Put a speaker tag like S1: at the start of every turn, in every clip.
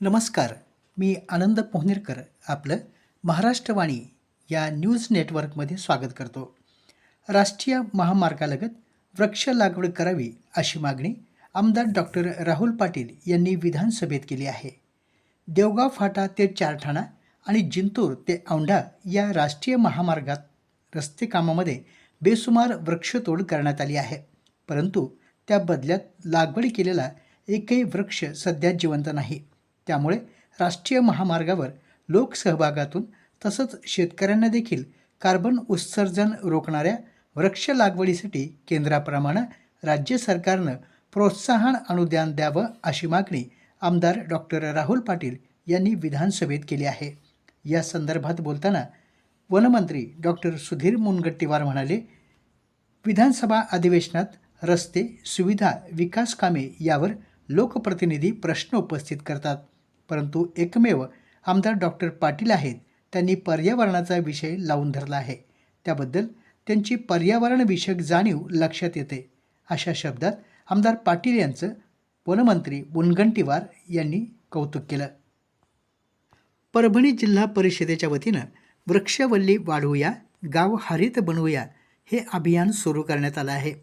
S1: नमस्कार मी आनंद पोहनेरकर आपलं महाराष्ट्रवाणी या न्यूज नेटवर्कमध्ये स्वागत करतो. राष्ट्रीय महामार्गालगत वृक्ष लागवड करावी अशी मागणी आमदार डॉक्टर राहुल पाटील यांनी विधानसभेत केली आहे. देवगाव फाटा ते चारठाणा आणि जिंतूर ते औंढा या राष्ट्रीय महामार्गात रस्ते कामामध्ये बेसुमार वृक्षतोड करण्यात आली आहे. परंतु त्या बदल्यात लागवड केलेला एकही वृक्ष सध्या जिवंत नाही. त्यामुळे राष्ट्रीय महामार्गावर लोकसहभागातून तसंच शेतकऱ्यांना देखील कार्बन उत्सर्जन रोखणाऱ्या वृक्ष लागवडीसाठी केंद्राप्रमाणे राज्य सरकारनं प्रोत्साहन अनुदान द्यावं अशी मागणी आमदार डॉक्टर राहुल पाटील यांनी विधानसभेत केली आहे. या संदर्भात बोलताना वनमंत्री डॉक्टर सुधीर मुनगट्टीवार म्हणाले विधानसभा अधिवेशनात रस्ते सुविधा विकास कामे यावर लोकप्रतिनिधी प्रश्न उपस्थित करतात. परंतु एकमेव आमदार डॉक्टर पाटील आहेत. त्यांनी पर्यावरणाचा विषय लावून धरला आहे. त्याबद्दल त्यांची पर्यावरणविषयक जाणीव लक्षात येते. अशा शब्दात आमदार पाटील यांचं वनमंत्री मुनगंटीवार यांनी कौतुक केलं. परभणी जिल्हा परिषदेच्या वतीनं वृक्षवल्ली वाढवूया गाव हरित बनवूया हे अभियान सुरू करण्यात आलं आहे.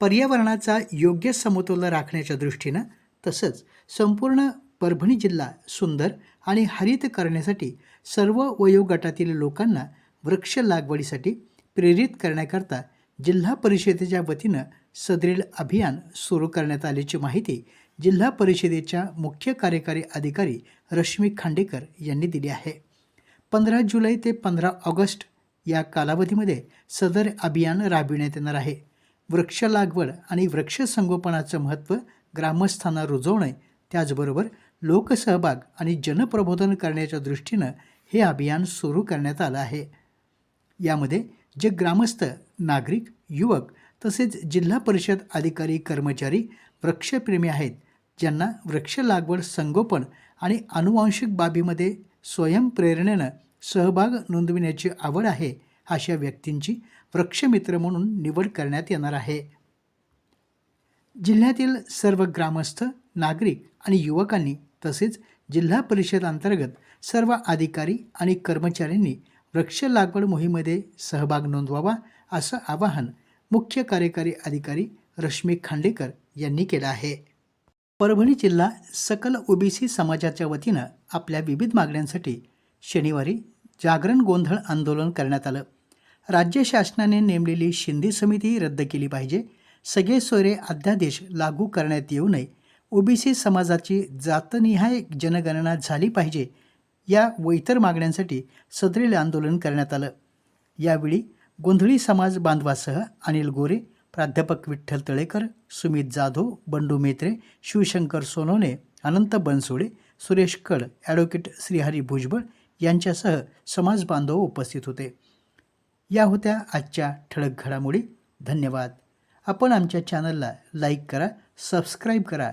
S1: पर्यावरणाचा योग्य समतोल राखण्याच्या दृष्टीनं तसंच संपूर्ण परभणी जिल्हा सुंदर आणि हरित करण्यासाठी सर्व वयोगटातील लोकांना वृक्ष लागवडीसाठी प्रेरित करण्याकरता जिल्हा परिषदेच्या वतीनं सदरील अभियान सुरू करण्यात आल्याची माहिती जिल्हा परिषदेच्या मुख्य कार्यकारी अधिकारी रश्मी खांडेकर यांनी दिली आहे. पंधरा जुलै ते पंधरा ऑगस्ट या कालावधीमध्ये सदर अभियान राबविण्यात येणार आहे. वृक्ष लागवड आणि वृक्ष संगोपनाचं महत्त्व ग्रामस्थांना रुजवणे त्याचबरोबर लोकसहभाग आणि जनप्रबोधन करण्याच्या दृष्टीनं हे अभियान सुरू करण्यात आलं आहे. यामध्ये जे ग्रामस्थ नागरिक युवक तसेच जिल्हा परिषद अधिकारी कर्मचारी वृक्षप्रेमी आहेत ज्यांना वृक्ष लागवड संगोपन आणि अनुवांशिक बाबीमध्ये स्वयंप्रेरणेनं सहभाग नोंदविण्याची आवड आहे अशा व्यक्तींची वृक्षमित्र म्हणून निवड करण्यात येणार आहे. जिल्ह्यातील सर्व ग्रामस्थ नागरिक आणि युवकांनी तसेच जिल्हा परिषद अंतर्गत सर्व अधिकारी आणि कर्मचाऱ्यांनी वृक्ष लागवड मोहिमेमध्ये सहभाग नोंदवावा असं आवाहन मुख्य कार्यकारी अधिकारी रश्मी खांडेकर यांनी केलं आहे. परभणी जिल्हा सकल ओबीसी समाजाच्या वतीनं आपल्या विविध मागण्यांसाठी शनिवारी जागरण गोंधळ आंदोलन करण्यात आलं. राज्य शासनाने नेमलेली शिंदे समिती रद्द केली पाहिजे. सगळे सोयरे अध्यादेश लागू करण्यात येऊ नये ओबीसी समाजाची जातनिहाय जनगणना झाली पाहिजे या व इतर मागण्यांसाठी सदरील आंदोलन करण्यात आलं. यावेळी गोंधळी समाज बांधवासह अनिल गोरे प्राध्यापक विठ्ठल तळेकर सुमित जाधव बंडू मेत्रे शिवशंकर सोनवणे अनंत बनसोडे सुरेश कड ॲडव्होकेट श्रीहरी भुजबळ यांच्यासह समाज बांधव उपस्थित होते. या होत्या आजच्या ठळक घडामोडी. धन्यवाद. आपण आमच्या चॅनलला लाईक करा सबस्क्राईब करा